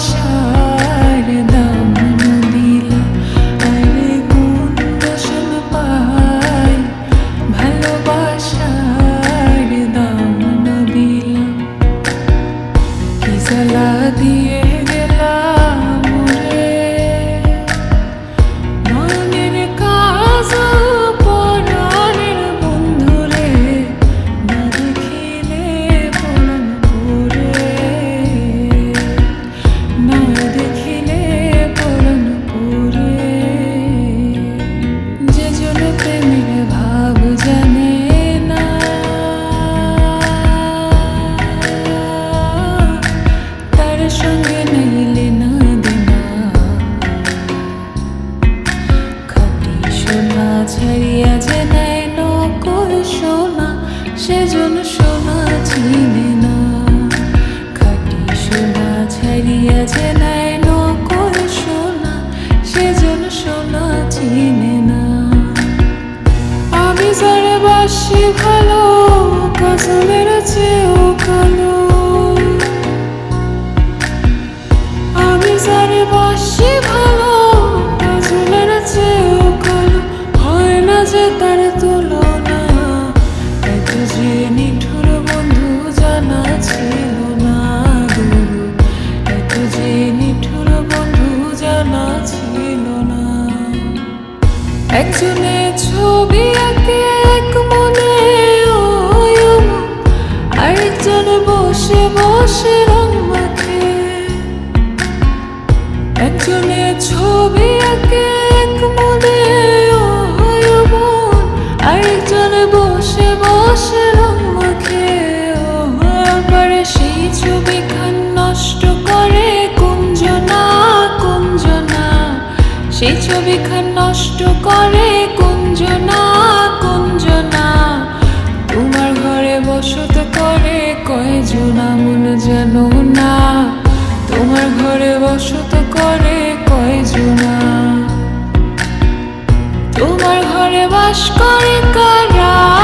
passion সেজন সোনা চিনে না। খাটি সোনা ছাড়িয়া যে নকল সোনা সেজন সোনা চিনে না। আমি যারে বাসি ভালো কসমের চেয়েও কালো। একজনের ছবি আঁকে আরেকজন বসে ছবি আঁকে না তোমার ঘরে বসত করে কয়জনা? তোমার ঘরে বাস করে কারা?